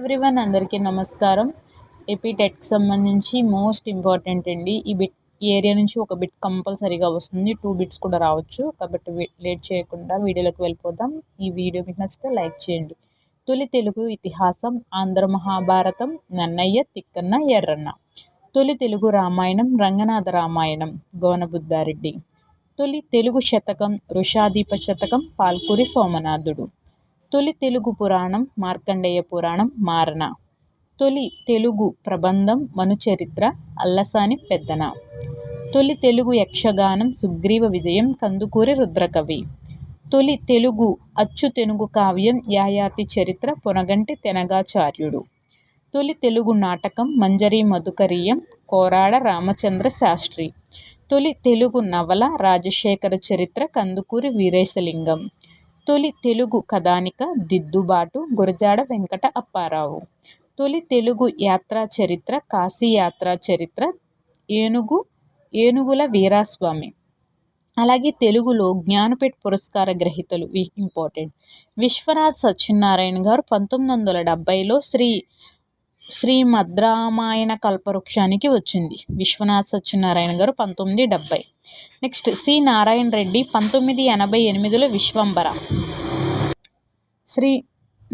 Everyone అందరికీ నమస్కారం. ఏపీటెట్కి సంబంధించి మోస్ట్ ఇంపార్టెంట్ అండి. ఈ బిట్ ఈ ఏరియా నుంచి ఒక బిట్ కంపల్సరీగా వస్తుంది. టూ బిట్స్ కూడా రావచ్చు. కాబట్టి లేట్ చేయకుండా వీడియోలోకి వెళ్ళిపోదాం. ఈ వీడియో మీకు నచ్చితే లైక్ చేయండి. తొలి తెలుగు ఇతిహాసం ఆంధ్ర మహాభారతం నన్నయ్య తిక్కన్న ఎర్రన్న. తొలి తెలుగు రామాయణం రంగనాథ రామాయణం గోనబుద్ధారెడ్డి. తొలి తెలుగు శతకం ఋషాదీప శతకం పాల్కురి సోమనాథుడు. తొలి తెలుగు పురాణం మార్కండేయ పురాణం మారణ. తొలి తెలుగు ప్రబంధం మనుచరిత్ర అల్లసాని పెద్దన. తొలి తెలుగు యక్షగానం సుగ్రీవ విజయం కందుకూరి రుద్రకవి. తొలి తెలుగు అచ్చు తెనుగు కావ్యం యాయాతి చరిత్ర పొనగంటి తెనగాచార్యుడు. తొలి తెలుగు నాటకం మంజరి మధుకరీయం కోరాడ రామచంద్ర శాస్త్రి. తొలి తెలుగు నవల రాజశేఖర చరిత్ర కందుకూరి వీరేశలింగం. తొలి తెలుగు కథానిక దిద్దుబాటు గురజాడ వెంకట అప్పారావు. తొలి తెలుగు యాత్రా చరిత్ర కాశీ యాత్రా చరిత్ర ఏనుగు ఏనుగుల వీరాస్వామి. అలాగే తెలుగులో జ్ఞానపీఠ పురస్కార గ్రహీతలు ఇంపార్టెంట్. విశ్వనాథ్ సత్యనారాయణ గారు పంతొమ్మిది వందల డెబ్భైలో శ్రీ శ్రీ మద్రామాయణ కల్పవృక్షానికి వచ్చింది. విశ్వనాథ్ సత్యనారాయణ గారు పంతొమ్మిది డెబ్బై నెక్స్ట్ సి. నారాయణ రెడ్డి పంతొమ్మిది ఎనభై ఎనిమిదిలో విశ్వంబర. శ్రీ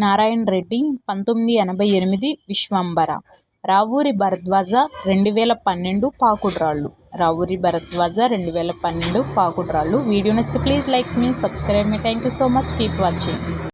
నారాయణ రెడ్డి పంతొమ్మిది ఎనభై ఎనిమిది విశ్వంబర. రావూరి భరద్వాజ రెండు వేల పన్నెండు పాకుడ్రాళ్ళు. రావూరి భరద్వాజ రెండు వేల పన్నెండు పాకుడ్రాళ్ళు. వీడియో నచ్చితే ప్లీజ్ లైక్ మీ subscribe me. Thank you so much keep watching